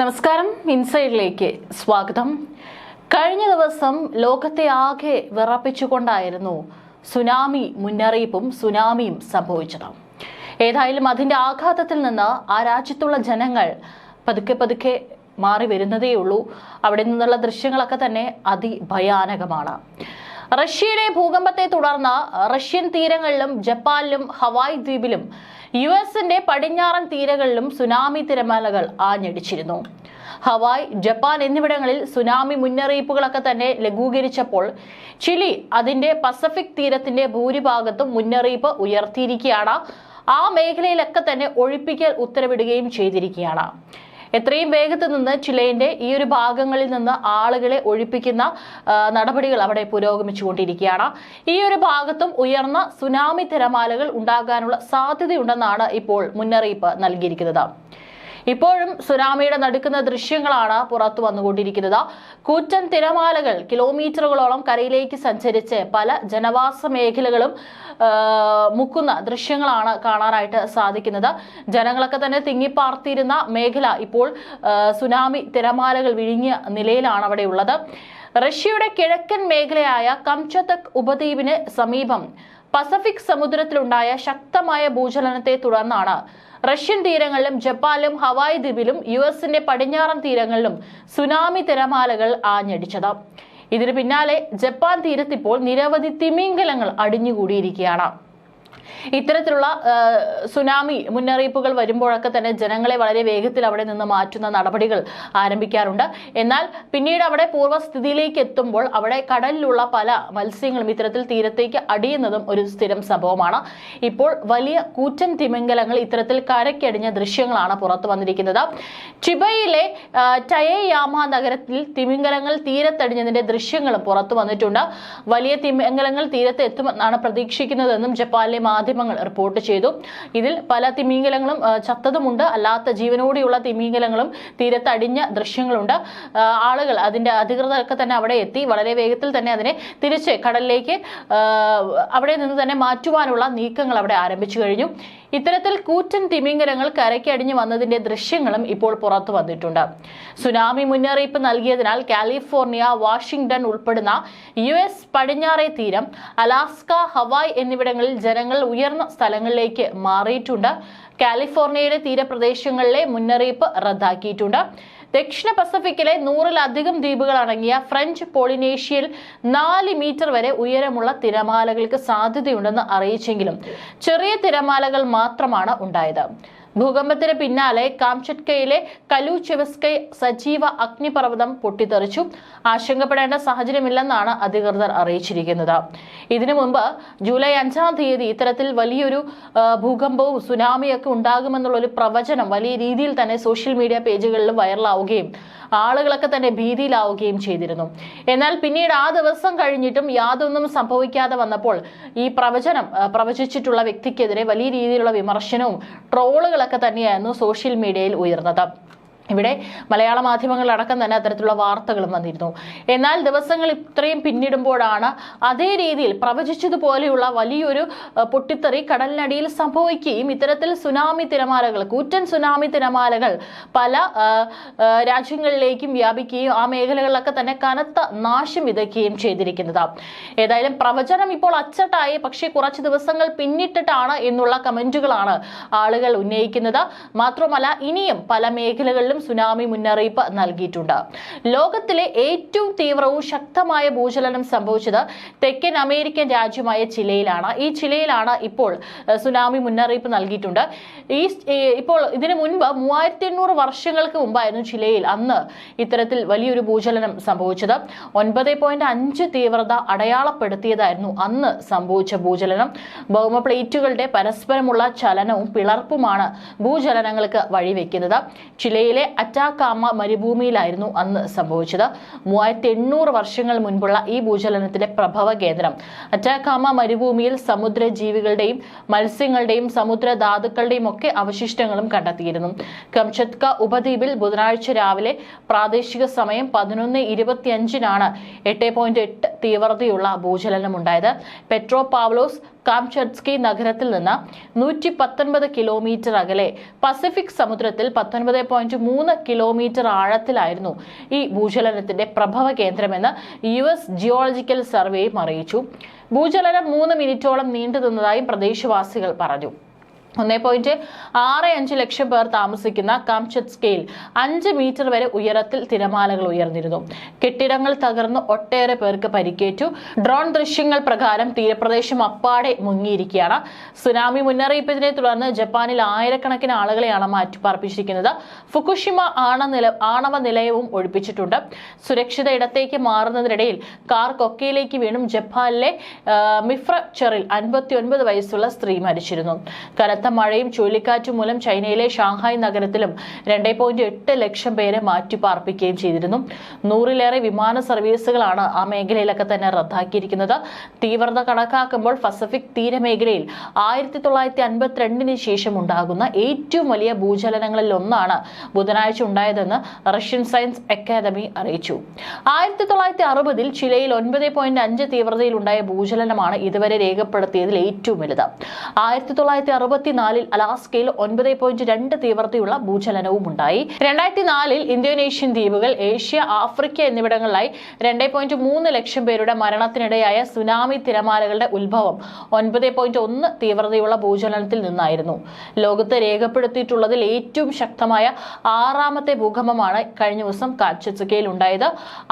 നമസ്കാരം ഇൻസൈഡിലേക്ക് സ്വാഗതം. കഴിഞ്ഞ ദിവസം ലോകത്തെ ആകെ വിറപ്പിച്ചുകൊണ്ടായിരുന്നു സുനാമി മുന്നറിയിപ്പും സുനാമിയും സംഭവിച്ചത്. ഏതായാലും അതിന്റെ ആഘാതത്തിൽ നിന്ന് ആ രാജ്യത്തുള്ള ജനങ്ങൾ പതുക്കെ പതുക്കെ മാറി വരുന്നതേയുള്ളൂ. അവിടെ നിന്നുള്ള ദൃശ്യങ്ങളൊക്കെ തന്നെ അതിഭയാനകമാണ്. റഷ്യയിലെ ഭൂകമ്പത്തെ തുടർന്ന് റഷ്യൻ തീരങ്ങളിലും ജപ്പാനിലും ഹവായ് ദ്വീപിലും യു എസിന്റെ പടിഞ്ഞാറൻ തീരങ്ങളിലും സുനാമി തിരമാലകൾ ആഞ്ഞടിച്ചിരുന്നു. ഹവായ് ജപ്പാൻ എന്നിവിടങ്ങളിൽ സുനാമി മുന്നറിയിപ്പുകളൊക്കെ തന്നെ ലഘൂകരിച്ചപ്പോൾ ചിലി അതിന്റെ പസഫിക് തീരത്തിന്റെ ഭൂരിഭാഗത്തും മുന്നറിയിപ്പ് ഉയർത്തിയിരിക്കുകയാണ്. ആ മേഖലയിലൊക്കെ തന്നെ ഒഴിപ്പിക്കൽ ഉത്തരവിടുകയും ചെയ്തിരിക്കുകയാണ്. എത്രയും വേഗത്തിൽ നിന്ന് ചിലയിന്റെ ഈ ഒരു ഭാഗങ്ങളിൽ നിന്ന് ആളുകളെ ഒഴിപ്പിക്കുന്ന നടപടികൾ അവിടെ പുരോഗമിച്ചുകൊണ്ടിരിക്കുകയാണ്. ഈ ഒരു ഭാഗത്തും ഉയർന്ന സുനാമി തിരമാലകൾ ഉണ്ടാകാനുള്ള സാധ്യതയുണ്ടെന്നാണ് ഇപ്പോൾ മുന്നറിയിപ്പ് നൽകിയിരിക്കുന്നത്. ഇപ്പോഴും സുനാമിയുടെ നടുക്കുന്ന ദൃശ്യങ്ങളാണ് പുറത്തു വന്നുകൊണ്ടിരിക്കുന്നത്. കൂറ്റൻ തിരമാലകൾ കിലോമീറ്ററുകളോളം കരയിലേക്ക് സഞ്ചരിച്ച് പല ജനവാസ മേഖലകളും മുക്കുന്ന ദൃശ്യങ്ങളാണ് കാണാനായിട്ട് സാധിക്കുന്നത്. ജനങ്ങളൊക്കെ തന്നെ തിങ്ങിപ്പാർത്തിരുന്ന മേഖല ഇപ്പോൾ സുനാമി തിരമാലകൾ വിഴിഞ്ഞ നിലയിലാണ് അവിടെ ഉള്ളത്. റഷ്യയുടെ കിഴക്കൻ മേഖലയായ കംചതക് ഉപദ്വീപിന് സമീപം പസഫിക് സമുദ്രത്തിലുണ്ടായ ശക്തമായ ഭൂചലനത്തെ തുടർന്നാണ് റഷ്യൻ തീരങ്ങളിലും ജപ്പാനിലും ഹവായ് ദ്വീപിലും യു എസിന്റെ പടിഞ്ഞാറൻ തീരങ്ങളിലും സുനാമി തിരമാലകൾ ആഞ്ഞടിച്ചത്. ഇതിനു പിന്നാലെ ജപ്പാൻ തീരത്തിപ്പോൾ നിരവധി തിമിംഗലങ്ങൾ അടിഞ്ഞുകൂടിയിരിക്കുകയാണ്. ഇത്തരത്തിലുള്ള സുനാമി മുന്നറിയിപ്പുകൾ വരുമ്പോഴൊക്കെ തന്നെ ജനങ്ങളെ വളരെ വേഗത്തിൽ അവിടെ നിന്ന് മാറ്റുന്ന നടപടികൾ ആരംഭിക്കാറുണ്ട്. എന്നാൽ പിന്നീട് അവിടെ പൂർവസ്ഥിതിയിലേക്ക് എത്തുമ്പോൾ അവിടെ കടലിലുള്ള പല മത്സ്യങ്ങളും ഇത്തരത്തിൽ തീരത്തേക്ക് അടിയുന്നതും ഒരു സ്ഥിരം സംഭവമാണ്. ഇപ്പോൾ വലിയ കൂറ്റൻ തിമിംഗലങ്ങൾ ഇത്തരത്തിൽ കരക്കടിഞ്ഞ ദൃശ്യങ്ങളാണ് പുറത്തു വന്നിരിക്കുന്നത്. ചിബയിലെ ടയയാമ നഗരത്തിൽ തിമിംഗലങ്ങൾ തീരത്തടിഞ്ഞതിന്റെ ദൃശ്യങ്ങളും പുറത്തു വന്നിട്ടുണ്ട്. വലിയ തിമിംഗലങ്ങൾ തീരത്ത് എത്തുമെന്നാണ് പ്രതീക്ഷിക്കുന്നതെന്നും ജപ്പാനിലെ മാധ്യമങ്ങൾ റിപ്പോർട്ട് ചെയ്തു. ഇതിൽ പല തിമിംഗലങ്ങളും ചത്തതുമുണ്ട്. അല്ലാത്ത ജീവനോടെയുള്ള തിമിംഗലങ്ങളും തീരത്തടിഞ്ഞ ദൃശ്യങ്ങളുണ്ട്. ആളുകൾ അതിന്റെ അധികൃതരൊക്കെ തന്നെ അവിടെ എത്തി. വളരെ വേഗത്തിൽ തന്നെ അതിനെ തിരിച്ച് കടലിലേക്ക് അവിടെ നിന്ന് തന്നെ മാറ്റുവാനുള്ള നീക്കങ്ങൾ അവിടെ ആരംഭിച്ചു കഴിഞ്ഞു. ഇത്തരത്തിൽ കൂറ്റൻ തിമിംഗലങ്ങൾ കരയ്ക്കടിഞ്ഞു വന്നതിന്റെ ദൃശ്യങ്ങളും ഇപ്പോൾ പുറത്തു വന്നിട്ടുണ്ട്. സുനാമി മുന്നറിയിപ്പ് നൽകിയതിനാൽ കാലിഫോർണിയ വാഷിംഗ്ടൺ ഉൾപ്പെടുന്ന യു എസ് പടിഞ്ഞാറേ തീരം അലാസ്ക ഹവായ് എന്നിവിടങ്ങളിൽ ജനങ്ങൾ ഉയർന്ന സ്ഥലങ്ങളിലേക്ക് മാറിയിട്ടുണ്ട്. കാലിഫോർണിയയിലെ തീരപ്രദേശങ്ങളിലെ മുന്നറിയിപ്പ് റദ്ദാക്കിയിട്ടുണ്ട്. ദക്ഷിണ പസഫിക്കിലെ നൂറിലധികം ദ്വീപുകൾ അടങ്ങിയ ഫ്രഞ്ച് പോളിനേഷ്യയിൽ നാല് മീറ്റർ വരെ ഉയരമുള്ള തിരമാലകൾക്ക് സാധ്യതയുണ്ടെന്ന് അറിയിച്ചെങ്കിലും ചെറിയ തിരമാലകൾ മാത്രമാണ് ഉണ്ടായത്. ഭൂകമ്പത്തിന് പിന്നാലെ കാംചട്കയിലെ കലൂചെവസ്കൈ സജീവ അഗ്നിപർവതം പൊട്ടിത്തെറിച്ചു. ആശങ്കപ്പെടേണ്ട സാഹചര്യമില്ലെന്നാണ് അധികൃതർ അറിയിച്ചിരിക്കുന്നത്. ഇതിനു മുമ്പ് ജൂലൈ അഞ്ചാം തീയതി ഇത്തരത്തിൽ വലിയൊരു ഭൂകമ്പവും സുനാമിയൊക്കെ ഉണ്ടാകുമെന്നുള്ള ഒരു പ്രവചനം വലിയ രീതിയിൽ തന്നെ സോഷ്യൽ മീഡിയ പേജുകളിലും വൈറലാവുകയും ആളുകളൊക്കെ തന്നെ ഭീതിയിലാവുകയും ചെയ്തിരുന്നു. എന്നാൽ പിന്നീട് ആ ദിവസം കഴിഞ്ഞിട്ടും യാതൊന്നും സംഭവിക്കാതെ വന്നപ്പോൾ ഈ പ്രവചനം പ്രവചിച്ചിട്ടുള്ള വ്യക്തിക്കെതിരെ വലിയ രീതിയിലുള്ള വിമർശനവും ട്രോളുകളൊക്കെ തന്നെയായിരുന്നു സോഷ്യൽ മീഡിയയിൽ ഉയർന്നത്. ഇവിടെ മലയാള മാധ്യമങ്ങളിലടക്കം തന്നെ അത്തരത്തിലുള്ള വാർത്തകളും വന്നിരുന്നു. എന്നാൽ ദിവസങ്ങൾ ഇത്രയും പിന്നിടുമ്പോഴാണ് അതേ രീതിയിൽ പ്രവചിച്ചതുപോലെയുള്ള വലിയൊരു പൊട്ടിത്തെറി കടലിനടിയിൽ സംഭവിക്കുകയും ഇത്തരത്തിൽ സുനാമി തിരമാലകൾ കൂറ്റൻ സുനാമി തിരമാലകൾ പല രാജ്യങ്ങളിലേക്കും വ്യാപിക്കുകയും ആ മേഖലകളിലൊക്കെ തന്നെ കനത്ത നാശം വിതയ്ക്കുകയും ചെയ്തിരിക്കുന്നത്. ഏതായാലും പ്രവചനം ഇപ്പോൾ അച്ചട്ടായി പക്ഷേ കുറച്ച് ദിവസങ്ങൾ പിന്നിട്ടിട്ടാണ് എന്നുള്ള കമന്റുകളാണ് ആളുകൾ ഉന്നയിക്കുന്നത്. മാത്രമല്ല ഇനിയും പല മേഖലകളിലും സുനാമി മുന്നറിയിപ്പ് നൽകിയിട്ടുണ്ട്. ലോകത്തിലെ ഏറ്റവും തീവ്രവും ശക്തമായ ഭൂചലനം സംഭവിച്ചത് തെക്കൻ അമേരിക്കൻ രാജ്യമായ ചിലയിലാണ്. ഈ ചിലയിലാണ് ഇപ്പോൾ സുനാമി മുന്നറിയിപ്പ് നൽകിയിട്ടുണ്ട്. ഈ ഇപ്പോൾ ഇതിനു മുൻപ് മൂവായിരത്തി എണ്ണൂറ് വർഷങ്ങൾക്ക് മുമ്പായിരുന്നു ചിലയിൽ അന്ന് ഇത്തരത്തിൽ വലിയൊരു ഭൂചലനം സംഭവിച്ചത്. ഒൻപത് പോയിന്റ് അഞ്ച് തീവ്രത അടയാളപ്പെടുത്തിയതായിരുന്നു അന്ന് സംഭവിച്ച ഭൂചലനം. ഭൗമ പ്ലേറ്റുകളുടെ പരസ്പരമുള്ള ചലനവും പിളർപ്പുമാണ് ഭൂചലനങ്ങൾക്ക് വഴിവെക്കുന്നത്. ചിലയിലെ അറ്റാക്കാമ മരുഭൂമിയിലായിരുന്നു അന്ന് സംഭവിച്ചത്. മൂവായിരത്തി എണ്ണൂറ് വർഷങ്ങൾ മുൻപുള്ള ഈ ഭൂചലനത്തിന്റെ പ്രഭവ കേന്ദ്രം. അറ്റാക്കാമ മരുഭൂമിയിൽ സമുദ്ര ജീവികളുടെയും മത്സ്യങ്ങളുടെയും സമുദ്ര ധാതുക്കളുടെയും ഒക്കെ അവശിഷ്ടങ്ങളും കണ്ടെത്തിയിരുന്നു. കംചത്ക ഉപദ്വീപിൽ ബുധനാഴ്ച രാവിലെ പ്രാദേശിക സമയം പതിനൊന്ന് ഇരുപത്തിയഞ്ചിനാണ്. എട്ട് പോയിന്റ് എട്ട് തീവ്രതയുള്ള ഭൂചലനം ഉണ്ടായത് പെട്രോ പാവ്ലോസ് കാംചട്സ്കി നഗരത്തിൽ നിന്ന് നൂറ്റി പത്തൊൻപത് കിലോമീറ്റർ അകലെ. പസഫിക് സമുദ്രത്തിൽ പത്തൊൻപത് പോയിന്റ് മൂന്ന് കിലോമീറ്റർ ആഴത്തിലായിരുന്നു ഈ ഭൂചലനത്തിന്റെ പ്രഭവ കേന്ദ്രമെന്ന് യു എസ് ജിയോളജിക്കൽ സർവേയും അറിയിച്ചു. ഭൂചലനം മൂന്ന് മിനിറ്റോളം നീണ്ടു നിന്നതായും പ്രദേശവാസികൾ പറഞ്ഞു. ഒന്നേ പോയിന്റ് ആറ് അഞ്ച് ലക്ഷം പേർ താമസിക്കുന്ന കാംചത്സ്കയിൽ അഞ്ച് മീറ്റർ വരെ ഉയരത്തിൽ തിരമാലകൾ ഉയർന്നിരുന്നു. കെട്ടിടങ്ങൾ തകർന്ന് ഒട്ടേറെ പേർക്ക് പരിക്കേറ്റു. ഡ്രോൺ ദൃശ്യങ്ങൾ പ്രകാരം തീരപ്രദേശം അപ്പാടെ മുങ്ങിയിരിക്കുകയാണ്. സുനാമി മുന്നറിയിപ്പിനെ തുടർന്ന് ജപ്പാനിൽ ആയിരക്കണക്കിന് ആളുകളെയാണ് മാറ്റിപ്പാർപ്പിച്ചിരിക്കുന്നത്. ഫുക്കുഷിമ ആണനില ആണവ നിലയവും ഒഴിപ്പിച്ചിട്ടുണ്ട്. സുരക്ഷിത ഇടത്തേക്ക് മാറുന്നതിനിടയിൽ കാർ കൊക്കയിലേക്ക് വീണും ജപ്പാനിലെ മിഫ്രച്ചറിൽ അൻപത്തി വയസ്സുള്ള സ്ത്രീ മരിച്ചിരുന്നു. കനത്ത മഴയും ചുഴലിക്കാറ്റും മൂലം ചൈനയിലെ ഷാങ്ഹായ് നഗരത്തിലും രണ്ടേ പോയിന്റ് എട്ട് ലക്ഷം പേരെ മാറ്റിപ്പാർപ്പിക്കുകയും ചെയ്തിരുന്നു. നൂറിലേറെ വിമാന സർവീസുകളാണ് ആ മേഖലയിലൊക്കെ തന്നെ റദ്ദാക്കിയിരിക്കുന്നത്. തീവ്രത കണക്കാക്കുമ്പോൾ പസഫിക് തീരമേഖലയിൽ ആയിരത്തി തൊള്ളായിരത്തി അൻപത്തിരണ്ടിന് ശേഷം ഉണ്ടാകുന്ന ഏറ്റവും വലിയ ഭൂചലനങ്ങളിൽ ഒന്നാണ് ബുധനാഴ്ച ഉണ്ടായതെന്ന് റഷ്യൻ സയൻസ് അക്കാദമി അറിയിച്ചു. ആയിരത്തി തൊള്ളായിരത്തി അറുപതിൽ ചിലയിൽ ഒൻപത് പോയിന്റ് അഞ്ച് തീവ്രതയിലുണ്ടായ ഭൂചലനമാണ് ഇതുവരെ രേഖപ്പെടുത്തിയതിൽ ഏറ്റവും വലുത്. ആയിരത്തി തൊള്ളായിരത്തി അറുപത്തിനാലിൽ അലാസ്കയിൽ ഒൻപത് പോയിന്റ് രണ്ട് തീവ്രതയുള്ള ഭൂചലനവും ഉണ്ടായി. രണ്ടായിരത്തി നാലിൽ ഇന്തോനേഷ്യൻ ദ്വീപുകൾ ഏഷ്യ ആഫ്രിക്ക എന്നിവിടങ്ങളിലായി രണ്ട് പോയിന്റ് മൂന്ന് ലക്ഷം പേരുടെ മരണത്തിനിടയായ സുനാമി തിരമാലകളുടെ ഉത്ഭവം ഒൻപത് പോയിന്റ് ഒന്ന് തീവ്രതയുള്ള ഭൂചലനത്തിൽ നിന്നായിരുന്നു. ലോകത്ത് രേഖപ്പെടുത്തിയിട്ടുള്ളതിൽ ഏറ്റവും ശക്തമായ ആറാമത്തെ ഭൂകമ്പമാണ് കഴിഞ്ഞ ദിവസം കാച്ചസുക്കയിൽ ഉണ്ടായത്.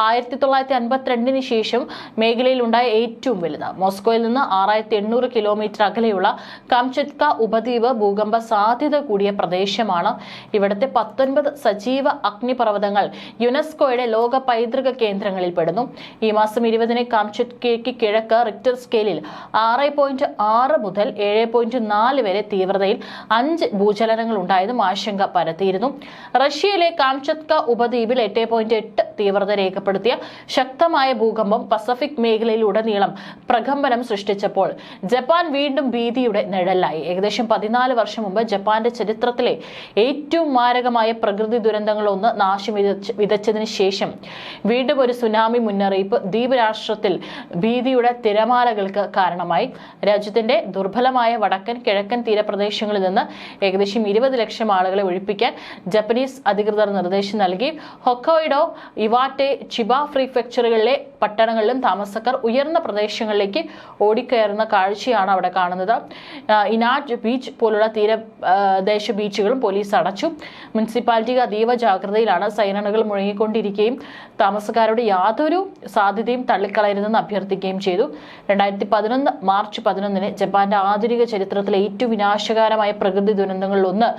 ആയിരത്തി തൊള്ളായിരത്തി അൻപത്തിരണ്ടിന് ശേഷം മേഖലയിൽ ഉണ്ടായ ഏറ്റവും വലുത്. മോസ്കോയിൽ നിന്ന് ആറായിരത്തി എണ്ണൂറ് കിലോമീറ്റർ അകലെയുള്ള കംചത്ക ഉപദ്വീപ് ഭൂകമ്പ സാധ്യത കൂടിയ പ്രദേശമാണ്. ഇവിടുത്തെ പത്തൊൻപത് സജീവ അഗ്നിപർവതങ്ങൾ യുനെസ്കോയുടെ ലോക പൈതൃക കേന്ദ്രങ്ങളിൽ പെടുന്നു. ഈ മാസം ഇരുപതിന് കാംചത്കയ്ക്ക് കിഴക്ക് റിക്ടർ സ്കെയിലിൽ ആറ് പോയിന്റ് ആറ് മുതൽ ഏഴ് പോയിന്റ് നാല് വരെ തീവ്രതയിൽ അഞ്ച് ഭൂചലനങ്ങൾ ഉണ്ടായതും ആശങ്ക പരത്തിയിരുന്നു. റഷ്യയിലെ കാംചത്ക ഉപദ്വീപിൽ എട്ട് പോയിന്റ് എട്ട് തീവ്രത രേഖപ്പെടുത്തിയ ശക്തമായ ഭൂകമ്പം പസഫിക് മേഖലയിലുടനീളം പ്രകമ്പനം സൃഷ്ടിച്ചപ്പോൾ ജപ്പാൻ വീണ്ടും ഭീതിയുടെ നിഴലായി. ഏകദേശം പതിനാല് വർഷം മുമ്പ് ജപ്പാന്റെ ചരിത്രത്തിലെ ഏറ്റവും മാരകമായ പ്രകൃതി ദുരന്തങ്ങളൊന്ന് നാശം വിതച്ച് വിതച്ചതിന് ശേഷം വീണ്ടും ഒരു സുനാമി മുന്നറിയിപ്പ് ദ്വീപ് രാഷ്ട്രത്തിൽ ഭീതിയുടെ തിരമാലകൾക്ക് കാരണമായി. രാജ്യത്തിന്റെ ദുർബലമായ വടക്കൻ കിഴക്കൻ തീരപ്രദേശങ്ങളിൽ നിന്ന് ഏകദേശം ഇരുപത് ലക്ഷം ആളുകളെ ഒഴിപ്പിക്കാൻ ജപ്പനീസ് അധികൃതർ നിർദ്ദേശം നൽകി. ഹൊക്കോയിഡോ ഇവാറ്റെ ചിബ പ്രീഫെക്ചറുകളിലെ പട്ടണങ്ങളിലും താമസക്കാർ ഉയർന്ന പ്രദേശങ്ങളിലേക്ക് ഓടിക്കയറുന്ന കാഴ്ചയാണ് അവിടെ കാണുന്നത്. ഇനാജ് ബീച്ച് പോലുള്ള തീരദേശ ബീച്ചുകളും പോലീസ് അടച്ചു. മുനിസിപ്പാലിറ്റി അതീവ ജാഗ്രതയിലാണ് സൈനണുകൾ മുഴങ്ങിക്കൊണ്ടിരിക്കുകയും താമസക്കാരുടെ യാതൊരു സാധ്യതയും തള്ളിക്കളയരുതെന്ന് അഭ്യർത്ഥിക്കുകയും ചെയ്തു. രണ്ടായിരത്തി പതിനൊന്ന് മാർച്ച് പതിനൊന്നിന് ജപ്പാന്റെ ആധുനിക ചരിത്രത്തിലെ ഏറ്റവും വിനാശകരമായ പ്രകൃതി ദുരന്തങ്ങളിൽ ഒന്ന്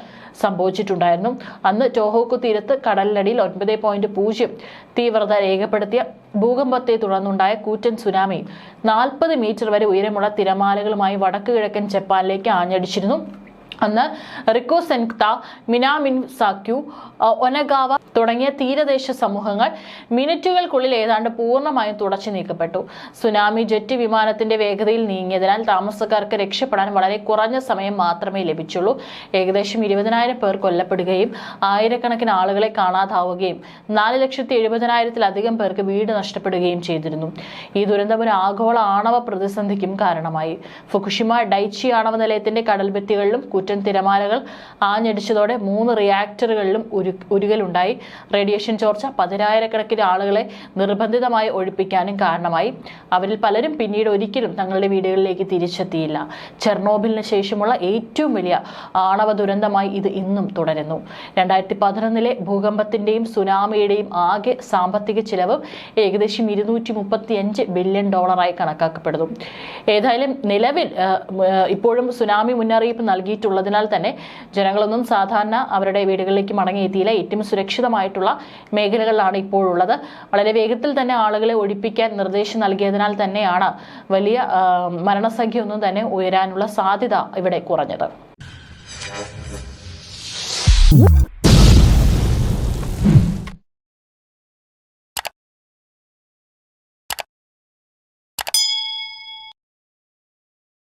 സംഭവിച്ചിട്ടുണ്ടായിരുന്നു. അന്ന് ടോഹോക്കു തീരത്ത് കടലിനടിയിൽ ഒൻപത് പോയിന്റ് പൂജ്യം തീവ്രത രേഖപ്പെടുത്തിയ ഭൂകമ്പത്തെ തുടർന്നുണ്ടായ കൂറ്റൻ സുനാമി നാൽപ്പത് മീറ്റർ വരെ ഉയരമുള്ള തിരമാലകളുമായി വടക്കു കിഴക്കൻ ജപ്പാനിലേക്ക് ആഞ്ഞടിച്ചിരുന്നു. അന്ന് റിക്കോ സെൻക്ത മിനാമിൻ സാക്യു ഒനഗാവ തുടങ്ങിയ തീരദേശ സമൂഹങ്ങൾ മിനിറ്റുകൾക്കുള്ളിൽ ഏതാണ്ട് പൂർണമായും തുടച്ചു നീക്കപ്പെട്ടു. സുനാമി ജെറ്റ് വിമാനത്തിന്റെ വേഗതയിൽ നീങ്ങിയതിനാൽ താമസക്കാർക്ക് രക്ഷപ്പെടാൻ വളരെ കുറഞ്ഞ സമയം മാത്രമേ ലഭിച്ചുള്ളൂ. ഏകദേശം ഇരുപതിനായിരം പേർ കൊല്ലപ്പെടുകയും ആയിരക്കണക്കിന് ആളുകളെ കാണാതാവുകയും നാല് ലക്ഷത്തി എഴുപതിനായിരത്തിലധികം പേർക്ക് വീട് നഷ്ടപ്പെടുകയും ചെയ്തിരുന്നു. ഈ ദുരന്തം ഒരു ആഗോള ആണവ പ്രതിസന്ധിക്കും കാരണമായി. ഫുകുഷിമ ഡൈച്ചി ആണവ നിലയത്തിന്റെ കടൽഭിത്തികളിലും കൂറ്റൻ തിരമാലകൾ ആഞ്ഞടിച്ചതോടെ മൂന്ന് റിയാക്ടറുകളിലും ഉരു ഉരുകലുണ്ടായി. റേഡിയേഷൻ ചോർച്ച പതിനായിരക്കണക്കിന് ആളുകളെ നിർബന്ധിതമായി ഒഴിപ്പിക്കാനും കാരണമായി. അവരിൽ പലരും പിന്നീട് ഒരിക്കലും തങ്ങളുടെ വീടുകളിലേക്ക് തിരിച്ചെത്തിയില്ല. ചെർണോബിലിന് ശേഷമുള്ള ഏറ്റവും വലിയ ആണവ ദുരന്തമായി ഇത് ഇന്നും തുടരുന്നു. രണ്ടായിരത്തി പതിനൊന്നിലെ ഭൂകമ്പത്തിന്റെയും സുനാമിയുടെയും ആകെ സാമ്പത്തിക ചിലവ് ഏകദേശം ഇരുന്നൂറ്റി മുപ്പത്തി അഞ്ച് ബില്യൺ ഡോളറായി കണക്കാക്കപ്പെടുന്നു. ഏതായാലും നിലവിൽ ഇപ്പോഴും സുനാമി മുന്നറിയിപ്പ് നൽകിയിട്ടുള്ളതിനാൽ തന്നെ ജനങ്ങളൊന്നും സാധാരണ അവരുടെ വീടുകളിലേക്ക് മടങ്ങിയെത്തിയില്ല. ഏറ്റവും സുരക്ഷിതമായിട്ടുള്ള മേഖലകളിലാണ് ഇപ്പോഴുള്ളത്. വളരെ വേഗത്തിൽ തന്നെ ആളുകളെ ഒഴിപ്പിക്കാൻ നിർദ്ദേശം നൽകിയതിനാൽ തന്നെയാണ് വലിയ മരണസംഖ്യ ഒന്നും തന്നെ ഉയരാനുള്ള സാധ്യത ഇവിടെ കുറഞ്ഞത്.